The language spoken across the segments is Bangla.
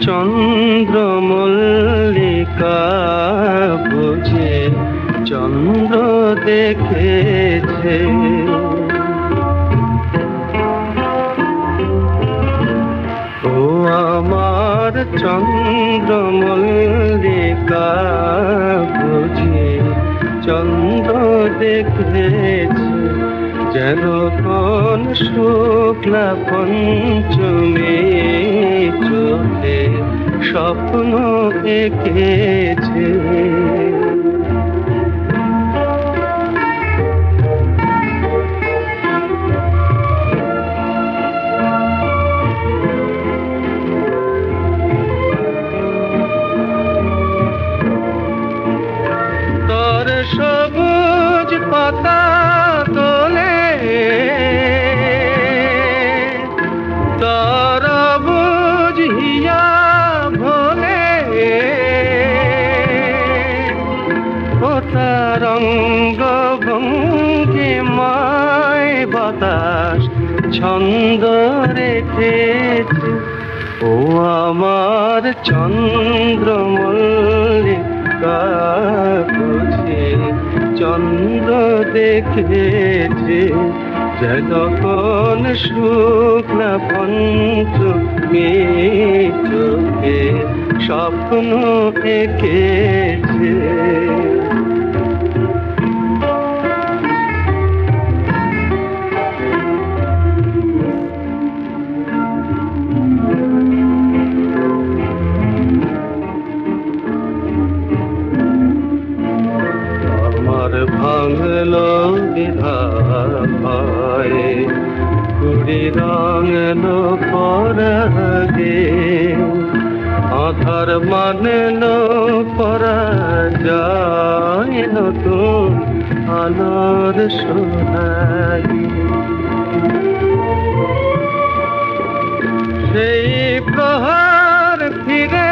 চন্দ্রমল্লিকা বুঝে চন্দ্র দেখেছে। ও আমার চন্দ্রমল্লিকা বুঝে চন্দ্র দেখেছে। যেন কোন শুক্লা পঞ্চমী চোখে স্বপ্ন এঁকেছে। তোর সবুজ পাতা ছন্দ রেখেছে। ও আমার চন্দ্রমল্লিকা বুঝে চন্দ্র দেখেছে। যতক্ষণ শুক্লা পঞ্চমী চোখে স্বপ্ন এঁকেছে। বিধায় কুড়ি পরাগে আধার মানলো পরা আলোর সোনালি সেই প্রহার ফিরে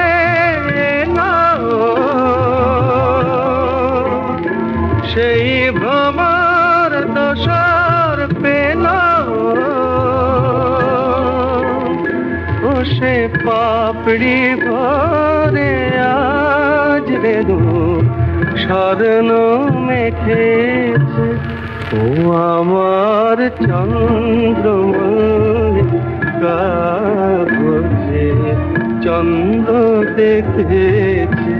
সেই ভ্রমর সে পাপড়ি ভরে আজ বেদু স্বর্ণ মেখেছে। ও আমার চন্দ্রমল্লিকা বুঝে চন্দ্র দেখেছে।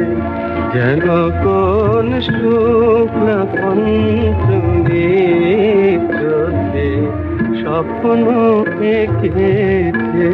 যেন কোন শুক্লা পঞ্চমী স্বপ্ন এঁকেছে